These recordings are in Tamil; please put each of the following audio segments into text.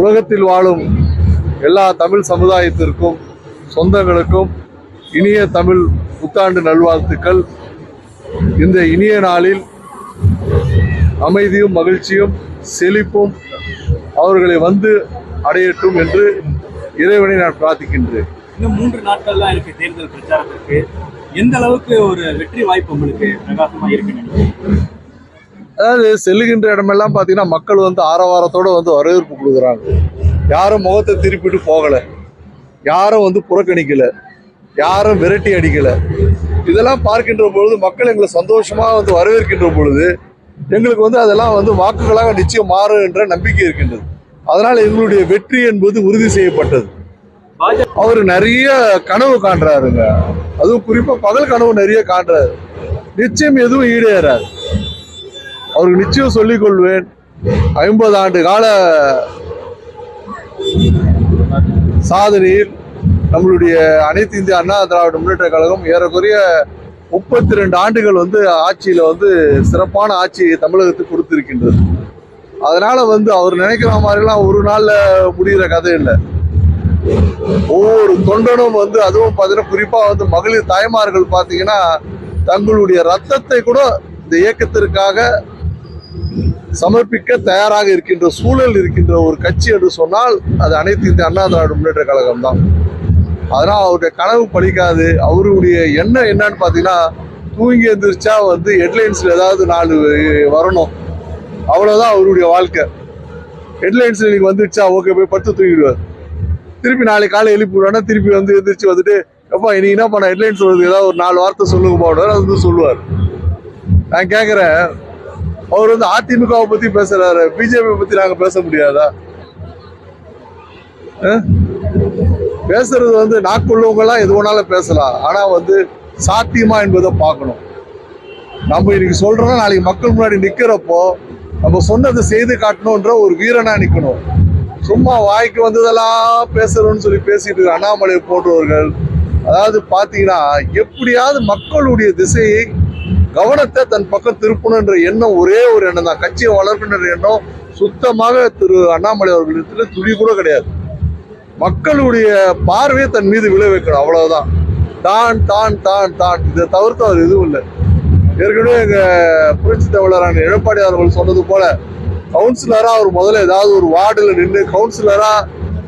உலகத்தில் வாழும் எல்லா தமிழ் சமுதாயத்திற்கும் சொந்தங்களுக்கும் இனிய தமிழ் புத்தாண்டு நல்வாழ்த்துக்கள். இந்த இனிய நாளில் அமைதியும் மகிழ்ச்சியும் செழிப்பும் அவர்களை வந்து அடையட்டும் என்று இறைவனை நான் பிரார்த்திக்கின்றேன். இன்னும் மூன்று நாட்கள் தான் இருக்கு தேர்தல் பிரச்சாரத்திற்கு. எந்த அளவுக்கு ஒரு வெற்றி வாய்ப்பு உங்களுக்கு பிரகாசமாக இருக்கு அதாவது செல்லுகின்ற இடமெல்லாம் பார்த்தீங்கன்னா மக்கள் வந்து ஆரவாரத்தோடு வந்து வரவேற்பு கொடுக்குறாங்க. யாரும் முகத்தை திருப்பிட்டு போகலை. யாரும் வந்து புறக்கணிக்கலை. யாரும் விரட்டி அடிக்கலை. இதெல்லாம் பார்க்கின்ற பொழுது மக்கள் எங்களை சந்தோஷமாக வந்து வரவேற்கின்ற பொழுது எங்களுக்கு வந்து அதெல்லாம் வந்து வாக்குகளாக நிச்சயம் மாறும் என்ற நம்பிக்கை இருக்கின்றது. அதனால் எங்களுடைய வெற்றி என்பது உறுதி செய்யப்பட்டது. அவர் நிறைய கனவு காண்றாருங்க. அதுவும் குறிப்பாக பகல் கனவு நிறைய காண்றாரு. நிச்சயம் எதுவும் ஈடேறாது. அவருக்கு நிச்சயம் சொல்லிக் கொள்வேன். ஐம்பது ஆண்டு கால சாதனையில் நம்மளுடைய அனைத்து இந்திய அண்ணா திராவிட முன்னேற்ற கழகம் ஏறக்குறைய முப்பத்தி ரெண்டு ஆண்டுகள் வந்து ஆட்சியில் வந்து சிறப்பான ஆட்சியை தமிழகத்துக்கு கொடுத்திருக்கின்றது. அதனால வந்து அவர் நினைக்கிற மாதிரிலாம் ஒரு நாள்ல முடிகிற கதை இல்லை. ஒவ்வொரு தொண்டனும் வந்து அதுவும் பார்த்தீங்கன்னா குறிப்பா வந்து மகளிர் தாய்மார்கள் பார்த்தீங்கன்னா தங்களுடைய ரத்தத்தை கூட இந்த இயக்கத்திற்காக சமர்ப்பிக்க தயாராக இருக்கின்ற சூழல் இருக்கின்ற ஒரு கட்சி என்று சொன்னால் அது அனைத்து இந்திய அண்ணா திராவிட முன்னேற்ற கழகம் தான். அதனால் அவருடைய கனவு பழிக்காது. அவருடைய எண்ணம் என்னன்னு பார்த்தீங்கன்னா தூங்கி எந்திரிச்சா வந்து ஹெட்லைன்ஸில் ஏதாவது நாலு வரணும். அவ்வளோதான் அவருடைய வாழ்க்கை. ஹெட்லைன்ஸில் நீங்கள் வந்துடுச்சா ஓகே போய் படுத்து தூங்கிடுவார். திருப்பி நாளைக்கு காலை எழுப்பி விடுவானா திருப்பி வந்து எந்திரிச்சு வந்துட்டு எப்பா இன்னைக்கு என்ன பண்ண ஹெட்லைன்ஸ் வருது ஏதாவது ஒரு நாலு வார்த்தை சொல்லுங்க போடுவார் அது வந்து சொல்லுவார். நான் கேட்குறேன் அவர் வந்து அதிமுகவை பத்தி பேசுறாரு. பிஜேபி பத்தி நாங்க பேச முடியாதா? பேசுறது வந்து நாக்குள்ளவங்க எது வேணாலும் பேசலாம். ஆனா வந்து சாத்தியமா என்பதை பார்க்கணும். நம்ம இன்னைக்கு சொல்றோம் நாளைக்கு மக்கள் முன்னாடி நிக்கிறப்போ நம்ம சொன்னதை செய்து காட்டணும்ன்ற ஒரு வீரனா நிக்கணும். சும்மா வாய்க்கு வந்ததெல்லாம் பேசுறோம்னு சொல்லி பேசிட்டு இருக்க அண்ணாமலை போன்றவர்கள் அதாவது பாத்தீங்கன்னா எப்படியாவது மக்களுடைய திசையை கவனத்தை தன் பக்கம் திருப்பணுன்ற எண்ணம் ஒரே ஒரு எண்ணம் தான். கட்சியை வளர்க்கணுன்ற எண்ணம் சுத்தமாக திரு அண்ணாமலை அவர்களிடத்துல துளி கூட கிடையாது. மக்களுடைய பார்வையை தன் மீது விளை வைக்கணும் அவ்வளவுதான். தான் தான் தான் தான். இதை தவிர்த்து அவர் எதுவும் இல்லை. ஏற்கனவே எங்க புரட்சி தமிழரான எடப்பாடி அவர்கள் சொன்னது போல கவுன்சிலரா அவர் முதல்ல ஏதாவது ஒரு வார்டுல நின்று கவுன்சிலரா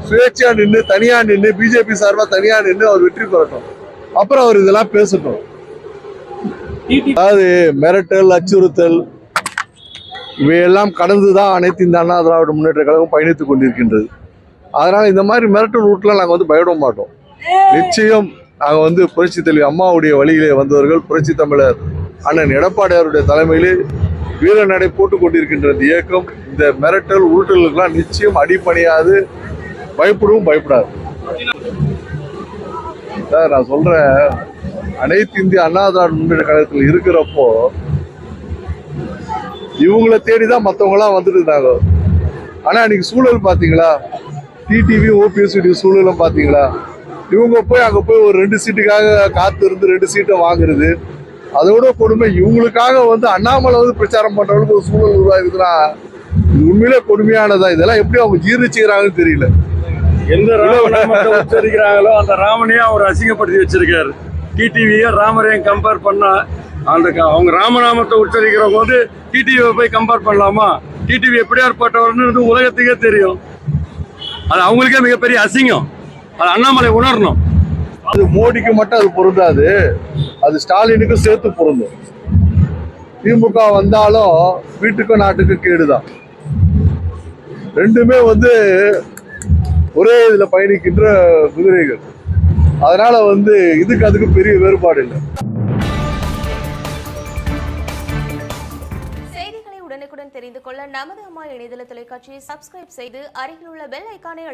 சுயேட்சையா நின்று தனியா நின்று பிஜேபி சார்பா தனியா நின்று அவர் வெற்றி பெறட்டும். அப்புறம் அவர் இதெல்லாம் பேசட்டும். அதாவது மிரட்டல் அச்சுறுத்தல் இவையெல்லாம் கடந்துதான் அனைத்து இந்த அண்ணா திராவிட முன்னேற்ற கழகம் பயணித்துக் கொண்டிருக்கின்றது. அதனால இந்த மாதிரி மிரட்டல் ரூட்ல நாங்க வந்து பயப்பட மாட்டோம். நிச்சயம் நாங்க வந்து புரட்சி தலைவி அம்மாவுடைய வழியிலே வந்தவர்கள் புரட்சி தமிழர் அண்ணன் எடப்பாடி அவருடைய தலைமையிலே வீர நடை போட்டுக் கொண்டிருக்கின்ற இந்த இயக்கம். இந்த மிரட்டல் உருட்டலுக்கெல்லாம் நிச்சயம் அடிப்பணியாது பயப்படவும் பயப்படாது. சார் நான் சொல்றேன் அனைத்து இந்திய அண்ணா திராவிட முன்னேற்ற கழகத்தில் இருக்கிறப்போ இவங்கள தேடிதான் மற்றவங்களாம் வந்துட்டு இருந்தாங்க. ஆனா இன்னைக்கு சூழல் பாத்தீங்களா? டிடிவி ஓபிஎஸ்டி சூழலும் பாத்தீங்களா? இவங்க போய் அங்க போய் ஒரு ரெண்டு சீட்டுக்காக காத்து இருந்து ரெண்டு சீட்டை வாங்குறது அதோட கொடுமை இவங்களுக்காக வந்து அண்ணாமலை வந்து பிரச்சாரம் பண்றவங்களுக்கு ஒரு சூழல் உருவாகுதுன்னா இது உண்மையிலே கொடுமையானதா? இதெல்லாம் எப்படி அவங்க ஜீர்ணிச்சுக்கிறாங்கன்னு தெரியல. எந்த உச்சரிக்கிறாங்களோ அந்த ராமனையும் அவர் அசிங்கப்படுத்தி வச்சிருக்காரு. டிடிவியை ராமரையும் கம்பேர் பண்ணால் அந்த க- அவங்க ராமநாமத்தை உச்சரிக்கிறவங்க வந்து டிடிவியை போய் கம்பேர் பண்ணலாமா? டிடிவி எப்படியாற்பட்டவர்னு உலகத்துக்கே தெரியும். அது அவங்களுக்கே மிகப்பெரிய அசிங்கம். அது அண்ணாமலை உணரணும். அது மோடிக்கு மட்டும் அது பொருந்தாது. அது ஸ்டாலினுக்கும் சேர்த்து பொருந்தும். திமுக வந்தாலும் வீட்டுக்கும் நாட்டுக்கும் கேடுதான். ரெண்டுமே வந்து ஒரே இதில் பயணிக்கின்ற குதிரைகள். அதனால வந்து இதுக்கு அதுக்கு பெரிய வேறுபாடு இல்லை. செய்திகளை உடனுக்குடன் தெரிந்து கொள்ள நமது அம்மா இணையதள தொலைக்காட்சியை சப்ஸ்கிரைப் செய்து அருகில் உள்ள பெல் ஐக்கானை